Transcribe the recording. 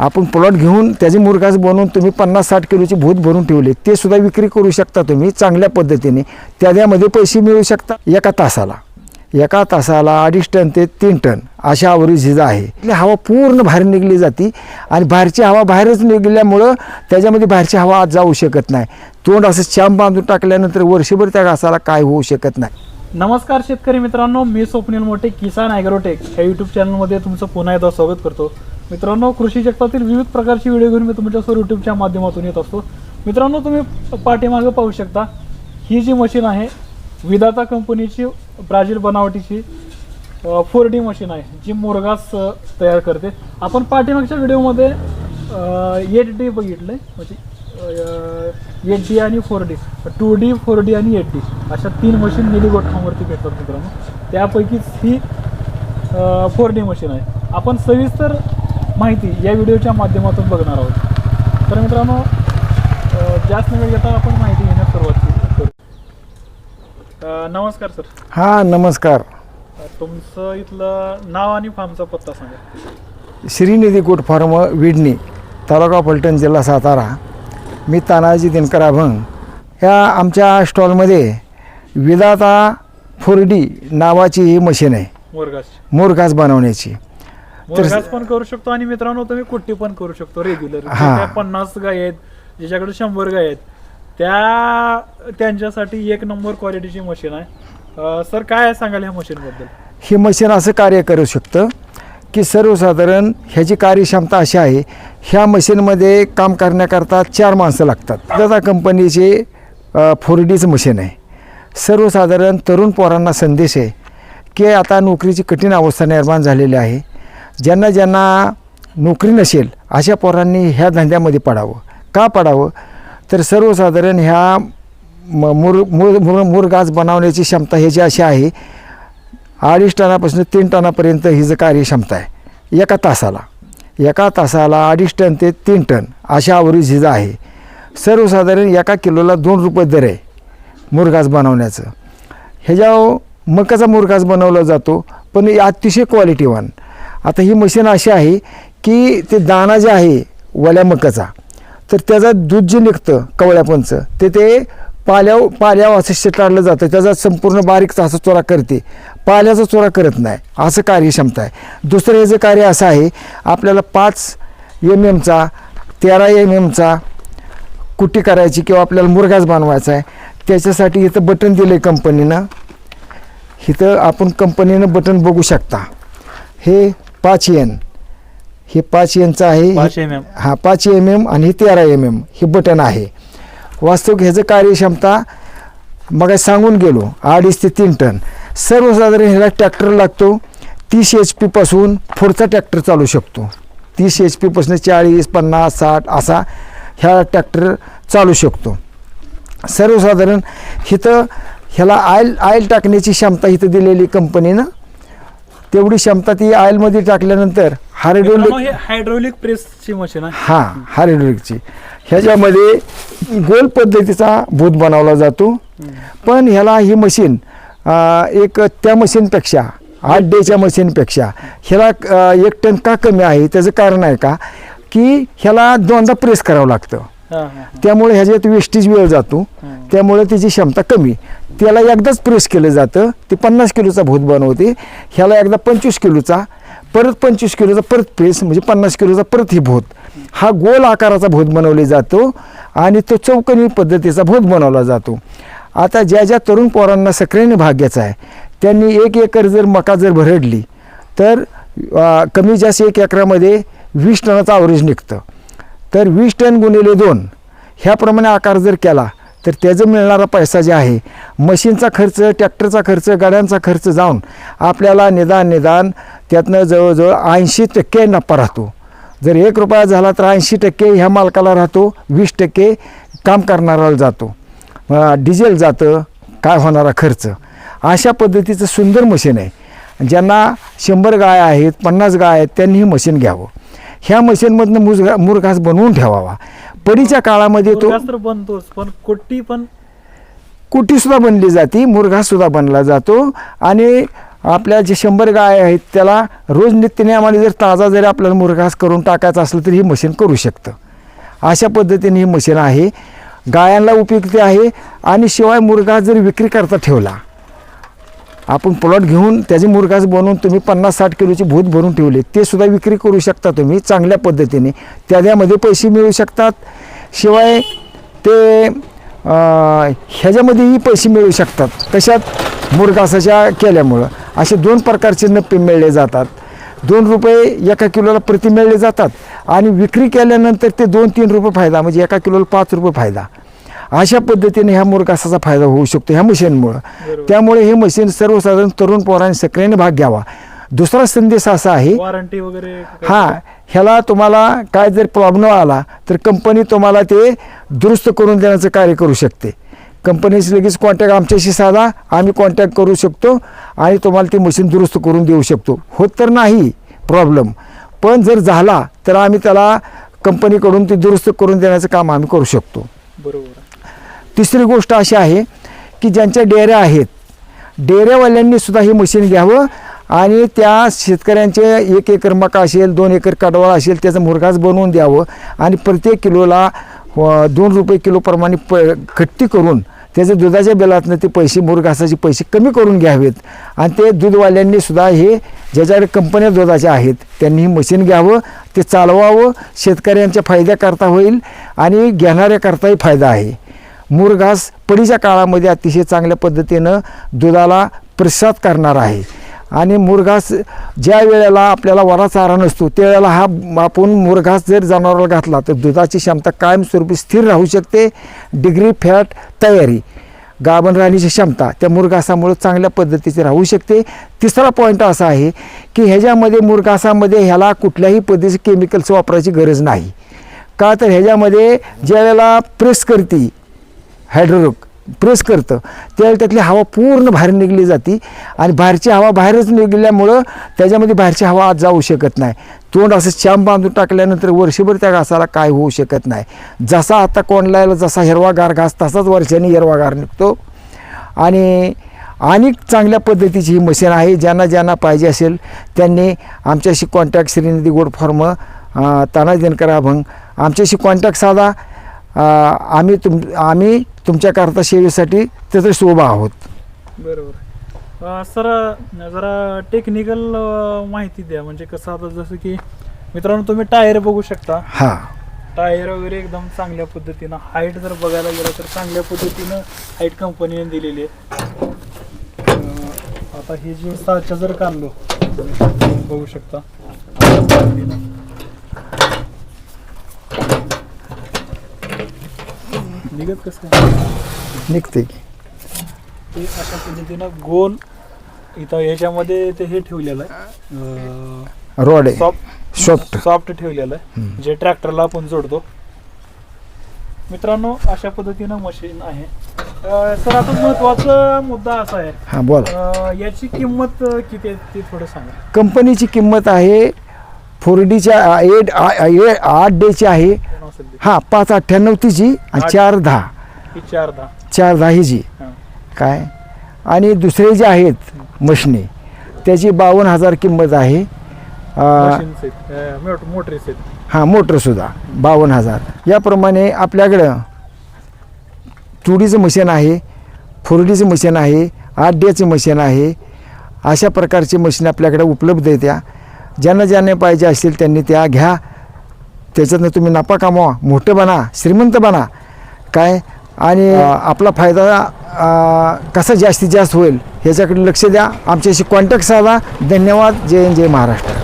आपण प्लॉट घेऊन त्याचे मुरघास बनवून तुम्ही पन्नास साठ किलोची भूत भरून ठेवले ते सुद्धा विक्री करू शकता तुम्ही चांगल्या पद्धतीने. त्यामध्ये पैसे मिळू शकता एका तासाला. एका तासाला अडीच टन ते तीन टन अशा आवरी हिजा आहे. इथली हवा पूर्ण बाहेर निघली जाते आणि बाहेरची हवा बाहेरच निघल्यामुळं त्याच्यामध्ये बाहेरची हवा आत जाऊ शकत नाही. तोंड असं श्याम बांधून टाकल्यानंतर वर्षभर त्या घासाला काय होऊ शकत नाही. नमस्कार शेतकरी मित्रांनो मी स्वप्नील मोठे किसान ॲग्रोटेक. या यूट्यूब चॅनलमध्ये तुमचं पुन्हा एकदा स्वागत करतो. मित्रांनो कृषी जगतातील विविध प्रकारची व्हिडिओ घेऊन मी तुमच्यासमोर यूट्यूबच्या माध्यमातून येत असतो. मित्रांनो तुम्ही पाठीमागं पाहू शकता ही जी मशीन आहे विदाता कंपनीची ब्राझील बनावटीची फोर डी मशीन आहे जी मोरगास तयार करते. आपण पाठीमागच्या व्हिडिओमध्ये एट डी बघितलं म्हणजे एट डी आणि four D two D four D आणि एट डी अशा तीन मशीन निधी गोठ्यावरती भेटतात मित्रांनो. त्यापैकीच ही फोर डी मशीन आहे. आपण सविस्तर माहिती या व्हिडिओच्या माध्यमातून बघणार आहोत. तर मित्रांनो जास्त वेळ घेता आपण माहिती घेण्यास सुरुवात करू. नमस्कार सर हां नमस्कार. तुमचं इथलं नाव आणि फार्मचा पत्ता सांगा. श्रीनिधी गोट फार्म विडणी तालुका पलटण जिल्हा सातारा. मी तानाजी दिनकर अभंग ह्या आमच्या स्टॉलमध्ये विदाता फोर डी नावाची ही मशीन आहे. मोरगास. मोरघास बनवण्याची. मोरगास पण करू शकतो आणि मित्रांनो तुम्ही कुट्टी पण करू शकतो रेग्युलर हा. पन्नास गाय आहेत ज्याच्याकडे शंभर गाय आहेत त्या त्यांच्यासाठी एक नंबर क्वालिटीची मशीन आहे. सर काय सांगाल ह्या मशीन बद्दल ही मशीन असं कार्य करू शकतं. की सर्वसाधारण ह्याची कार्यक्षमता अशी आहे ह्या मशीनमध्ये काम करण्याकरता चार माणसं लागतात. दादा कंपनीचे फोर डीचं मशीन आहे. सर्वसाधारण तरुण पोरांना संदेश आहे की आता नोकरीची कठीण अवस्था निर्माण झालेली आहे. ज्यांना ज्यांना नोकरी नसेल अशा पोरांनी ह्या धंद्यामध्ये पडावं. का पडावं? तर सर्वसाधारण ह्या म- मुर मुर मुर मुरगास बनवण्याची क्षमता ह्याची अशी आहे अडीच टनापासून तीन टनापर्यंत ही जी कार्यक्षमता आहे एका तासाला. एका तासाला अडीच टन ते तीन टन अशा आवरीज हिजा आहे. सर्वसाधारण एका किलोला दोन रुपये दर आहे मुरघास बनवण्याचं. ह्याच्या मकाचा मुरघास बनवला जातो पण अतिशय क्वालिटीवान आता ही मशीन अशी आहे की ते दाणा जे आहे वल्या मकाचा तर त्याचा दूध जे निघतं कवळ्यापणचं ते ते पाल्याव पाल्यावर असं शिटाळलं जातं त्याचा संपूर्ण बारीक असा चोरा करते. पाल्याचा चोरा करत नाही. असं कार्यक्षमता आहे. दुसरं ह्याचं कार्य असं आहे आपल्याला पाच एम एमचा तेरा एम एमचा कुट्टी करायची किंवा आपल्याला मुरघास बनवायचा आहे त्याच्यासाठी इथं बटन दिलं आहे कंपनीनं इथं आपण कंपनीनं बटन बघू शकता. हे पाच एन हे पाच एनचं आहे पाच एम एम हा पाच एम एम आणि तेरा एम एम हे बटन आहे. वास्तविक ह्याचं कार्यक्षमता मग सांगून गेलो अडीच ते तीन टन. सर्वसाधारण ह्याला ट्रॅक्टर लागतो. तीस एच पीपासून पुढचा ट्रॅक्टर चालू शकतो. तीस एच पीपासून चाळीस पन्नास साठ असा ह्या ट्रॅक्टर चालू शकतो. सर्वसाधारण इथं ह्याला आयल आयल टाकण्याची क्षमता इथं दिलेली कंपनीनं तेवढी क्षमता ती आयलमध्ये टाकल्यानंतर हायड्रोलिक हायड्रोलिक प्रेसची मशीन हां हायड्रोलिकची. ह्याच्यामध्ये गोल पद्धतीचा भूत बनवला जातो. पण ह्याला ही मशीन एक त्या मशीनपेक्षा आठ डेच्या मशीनपेक्षा ह्याला एक टन का कमी आहे? त्याचं कारण आहे का? की ह्याला दोनदा प्रेस करावं लागतं. त्यामुळे ह्याच्यात वेस्टेज वेळ जातो. त्यामुळे त्याची क्षमता कमी. त्याला एकदाच प्रेस केलं जातं. ते पन्नास किलोचा भूत बनवते. ह्याला एकदा पंचवीस किलोचा परत पंचवीस किलोचा परत प्रेस म्हणजे पन्नास किलोचा परत ही भूत. हा गोल आकाराचा भूत बनवला जातो आणि तो चौकनी पद्धतीचा भूत बनवला जातो. आता ज्या ज्या तरुण पोरांना सक्रियने भाग घ्यायचा आहे त्यांनी एक एकर जर मका जर भरडली तर कमी जास्त एक एकरामध्ये वीस टनाचा आवरेज निघतं. तर वीस टन गुणिले दोन ह्याप्रमाणे आकार जर केला तर त्याचं मिळणारा पैसा जे आहे मशीनचा खर्च ट्रॅक्टरचा खर्च गाड्यांचा खर्च जाऊन आपल्याला निदान निदान त्यातनं जवळजवळ ऐंशी टक्के नफा राहतो. जर एक रुपया झाला तर ऐंशी टक्के ह्या मालकाला राहतो वीस टक्के काम करणाऱ्याला जातो. डिझेल जातं काय होणारा खर्च. अशा पद्धतीचं सुंदर मशीन आहे. ज्यांना शंभर गाय आहेत पन्नास गाय आहेत त्यांनी ही मशीन घ्यावं. ह्या मशीनमधनं मुरघा मुरघास बनवून ठेवावा. पडीच्या काळामध्ये तो बनतोच पण कुट्टी पण कुटीसुद्धा बनली जाते मुरघासुद्धा बनला जातो. आणि आपल्या जे शंभर गाय आहेत त्याला रोज नित्यनियमाने जर ताजा जरी आपल्याला मुरघास करून टाकायचा असलं तरी ही मशीन करू शकतं. अशा पद्धतीने ही मशीन आहे. गायांना उपयुक्त आहे आणि शिवाय मुरघास जर विक्री करता ठेवला आपण प्लॉट घेऊन त्याचे मुरघास बनवून तुम्ही पन्नास साठ किलोची भूत भरून ठेवले ते सुद्धा विक्री करू शकता तुम्ही चांगल्या पद्धतीने. त्याच्यामध्ये पैसे मिळू शकतात. शिवाय ते ह्याच्यामध्येही पैसे मिळू शकतात. कशात मुरगासाच्या केल्यामुळं असे दोन प्रकारचे नप्पे मिळले जातात. दोन रुपये एका किलोला प्रति मिळले जातात. आणि विक्री केल्यानंतर ते दोन तीन रुपये फायदा म्हणजे एका किलोला पाच रुपये फायदा. अशा पद्धतीने ह्या मुरघासाचा फायदा होऊ शकतो ह्या मशीनमुळं. त्यामुळे हे मशीन सर्वसाधारण तरुण पोरांनी सक्रियने भाग घ्यावा. दुसरा संदेश असा आहे वॉरंटी वगैरे हा ह्याला तुम्हाला काय जर प्रॉब्लेम आला तर कंपनी तुम्हाला ते दुरुस्त करून देण्याचं कार्य करू शकते. कंपनीशी लगेच कॉन्टॅक्ट आमच्याशी साधा आम्ही कॉन्टॅक्ट करू शकतो आणि तुम्हाला ती मशीन दुरुस्त करून देऊ शकतो. होत तर नाही प्रॉब्लेम पण जर झाला तर आम्ही त्याला कंपनीकडून ती दुरुस्त करून देण्याचं काम आम्ही करू शकतो. बरोबर. तिसरी गोष्ट अशी आहे की ज्यांच्या डेऱ्या आहेत डेऱ्यावाल्यांनी सुद्धा ही मशीन घ्यावं आणि त्या शेतकऱ्यांचे एक एकर मका असेल दोन एकर कडवाळ असेल त्याचं मुरघास बनवून द्यावं आणि प्रत्येक किलोला दोन रुपये किलोप्रमाणे प खट्टी करून त्याच्या दुधाच्या बिलातनं ते पैसे मुरघासाचे पैसे कमी करून घ्यावेत. आणि ते दूधवाल्यांनी सुद्धा हे ज्याच्याकडे कंपन्या दुधाच्या आहेत त्यांनी ही मशीन घ्यावं ते चालवावं शेतकऱ्यांच्या फायद्याकरता होईल आणि घेणाऱ्याकरताही फायदा आहे. मुरघास पडीच्या काळामध्ये अतिशय चांगल्या पद्धतीनं दुधाला प्रसाद करणार आहे. आणि मुरघास ज्या वेळेला आपल्याला वरा चारा नसतो त्यावेळेला हा आपण मुरघास जर जनावराला घातला तर दुधाची क्षमता कायमस्वरूपी स्थिर राहू शकते. डिग्री फॅट तयारी. गाभण राहण्याची क्षमता त्या मुरघासामुळे चांगल्या पद्धतीची राहू शकते. तिसरा पॉईंट असा आहे की ह्याच्यामध्ये मुरघासामध्ये ह्याला कुठल्याही पद्धतीचे केमिकल्स वापरायची गरज नाही. का तर ह्याच्यामध्ये ज्यावेळेला प्रेस करते हायड्रोरोक प्रेस करतं. त्यावेळी त्यातली हवा पूर्ण बाहेर निघली जाते आणि बाहेरची हवा बाहेरच निघल्यामुळं त्याच्यामध्ये बाहेरची हवा आज जाऊ शकत नाही. तोंड असं श्याम बांधून टाकल्यानंतर वर्षभर त्या घासाला काय होऊ शकत नाही. जसा आता कोंडलायला जसा हिरवागार घास तसाच वर्षाने हिरवागार निघतो. आणि अनेक चांगल्या पद्धतीची ही मशीन आहे ज्यांना ज्यांना पाहिजे असेल त्यांनी आमच्याशी कॉन्टॅक्ट श्रीनिधी गोड फॉर्म तानाजी दिनकर अभंग आमच्याशी कॉन्टॅक्ट साधा. आम्ही तुम आम्ही तुमच्याकरता सेवेसाठी तसंच उभा आहोत. बरोबर. अं, सर जरा टेक्निकल माहिती द्या. म्हणजे कसं आता जसं की मित्रांनो तुम्ही टायर बघू शकता. हां. टायर वगैरे एकदम चांगल्या पद्धतीनं हाईट जर बघायला गेलं तर चांगल्या पद्धतीनं हाईट कंपनीने दिलेली आहे. अं, आता ही जी साच्या जर काढलो तुम्ही बघू शकता. पद्धतीनं. निघत कसं? निघते की. ते अशा पद्धतीनं गोल इथं याच्यामध्ये ते हे ठेवलेलं आहे. रोड सॉफ्ट सॉफ्ट सॉफ्ट ठेवलेलं आहे. जे ट्रॅक्टरला आपण जोडतो. मित्रांनो अशा पद्धतीनं मशीन आहे. सर आता महत्त्वाचा मुद्दा असा आहे. हां बोला. याची किंमत किती आहे ते थोडं सांगा. कंपनीची किंमत आहे फोर डीच्या एट आठ डेची आहे ते. हां पाच अठ्ठ्याण्णव तिची आणि आठ. चार दहा. ही चार दहा. चार दहा हिची हां. काय? आणि दुसरे जे आहेत मशनी त्याची बावन्न हजार किंमत आहे. अं, मशीन्स आहेत. अं, मोट- मोटरीस आहेत. हां मोटरसुद्धा बावन्न हजार. याप्रमाणे आपल्याकडं तुडीचं मशीन आहे फोरडीचं मशीन आहे आठ डेचं मशीन आहे. अशा प्रकारची मशीन आपल्याकडे उपलब्ध आहे त्या. ज्यांना ज्यांना पाहिजे असतील त्यांनी त्या घ्या. त्याच्यातनं तुम्ही नफा कमावा मोठं बना श्रीमंत बना. काय? आणि आपला फायदा कसा जास्तीत जास्त होईल ह्याच्याकडे लक्ष द्या. आमच्याशी कॉन्टॅक्ट साधा. धन्यवाद. जय हिंद, जय महाराष्ट्र.